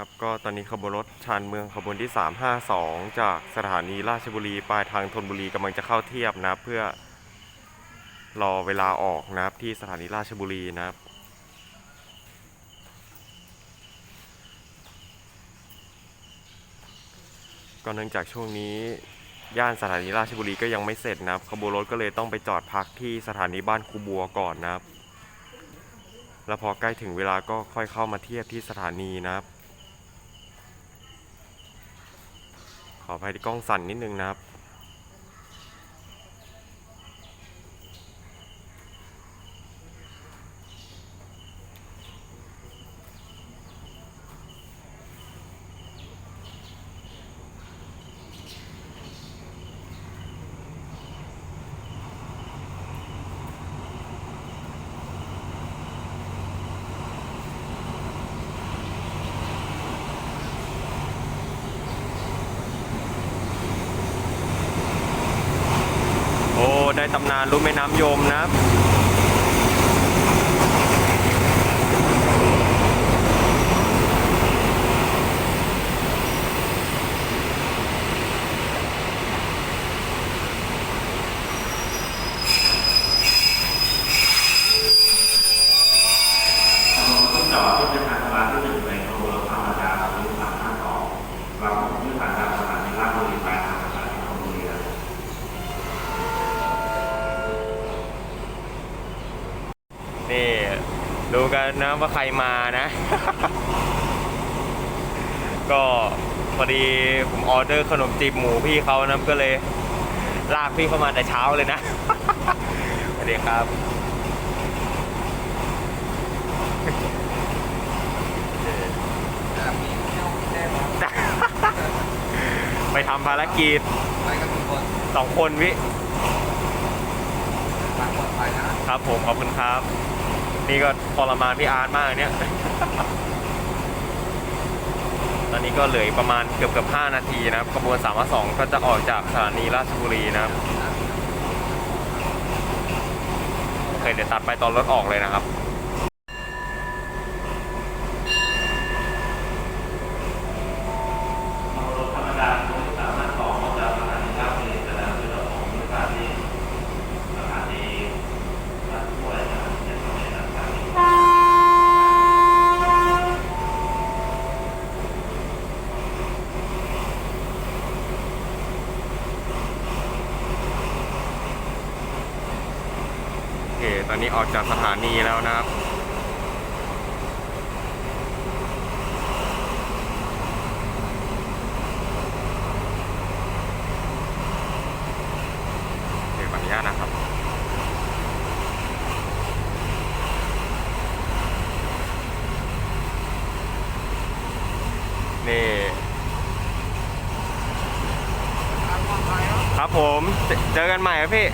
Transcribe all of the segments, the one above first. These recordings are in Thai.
ครับก็ตอนนี้ขบวนรถชานเมืองขบวนที่ 352 จากสถานีราชบุรีปลายทางธนบุรีกำลังจะเข้าเทียบนะเพื่อรอเวลาออกนะครับที่สถานีราชบุรีนะครับก็เนื่องจากช่วงนี้ย่านสถานีราชบุรีก็ยังไม่เสร็จนะครับขบวนรถก็เลยต้องไปจอดพักที่สถานีบ้านคูบัวก่อนนะครับ แล้วพอใกล้ถึงเวลาก็ค่อยเข้ามาเทียบที่สถานีนะครับ ออภัยที่กล้องสั่นนิดนึงนะครับ โอ้ ได้ตำนานรู้แม่น้ำยมนะครับ จอดที่เป็นทางสะพานที่หนึ่งในขบวนรถธรรมดาหรือสามห้าสองเราผมที่ผ่านจากสถานีราชบุรีไปทางสถานีธนบุรีครับ นี่ ดูกั นะว่าใครมานะ ก็พอดีผมออเดอร์ขนมจีบหมูพี่เขานะก็เลยลากพี่เข้ามาแต่เช้าเลยนะสวัสดีครับไปทำภารกิจสองคนพี่ครับผมขอบคุณครับ นี่ก็ทรมานพี่อาร์ตมากเนี่ย ตอนนี้ก็เหลืออีกประมาณเกือบเกือบ5นาทีนะครับขบวน3ามสองก็จะออกจากสถานีราชบุรีนะครับโอเคเดี๋ยวตัดไปตอนรถออกเลยนะครับ รถธรรมดาขบวนที่สามห้าสองออกจากสถานีราชบุรีจะนำขึ้นรถของสถานีสถานีราชบุรีนะครับจะเข้าในสถานี โอเค ตอนนี้ออกจากสถานีแล้วนะครับโอเคขออนุญาตนะครับนี่ครับผม เจอกันใหม่ครับพี่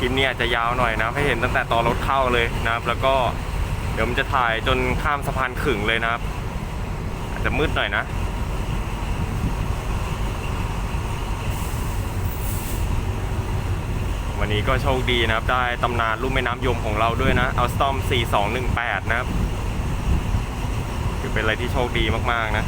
คลิปนี้อาจจะยาวหน่อยนะให้เห็นตั้งแต่ตอนรถเข้าเลยนะครับ แล้วก็เดี๋ยวมันจะถ่ายจนข้ามสะพานขึงเลยนะครับ อาจจะมืดหน่อยนะวันนี้ก็โชคดีนะครับ ได้ตำนานลุ่มแม่น้ำยมของเราด้วยนะ เอาสตอม 4218 นะครับ ถือเป็นอะไรที่โชคดีมาก ๆ นะ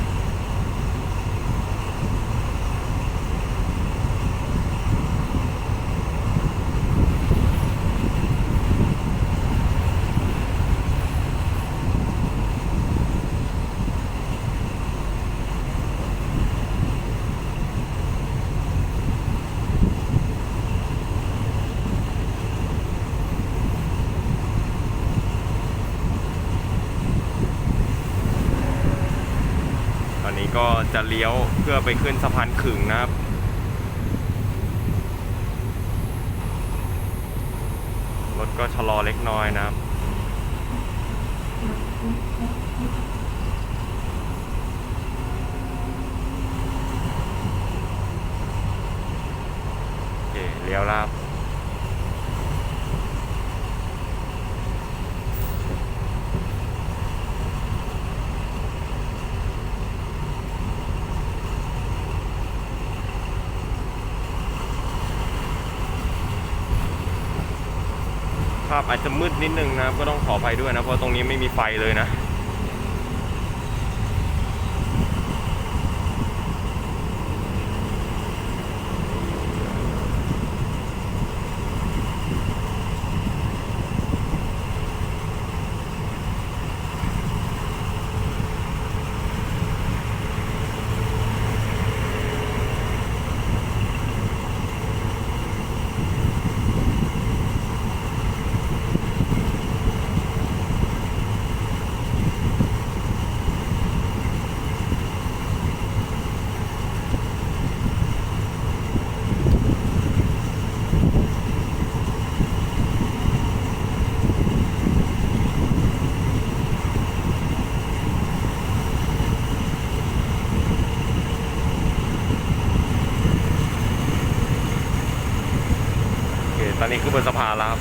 ก็จะเลี้ยวเพื่อไปขึ้นสะพานขึงนะครับรถก็ชะลอเล็กน้อยนะครับโอเคเลี้ยวแล้ว ภาพอาจจะมืดนิดนึงนะครับก็ต้องขออภัยด้วยนะเพราะตรงนี้ไม่มีไฟเลยนะ โอเค ตอนนี้คือบนสะพานแล้วครับ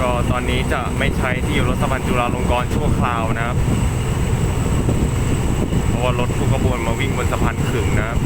ก็ต อนนี้จะไม่ใช้ที่อยู่รถสะพานจุฬาลงกรณ์ชั่วคราวนะครับ เพราะว่ารถทุกขบวนมาวิ่งบนสะพานขึงนะครับ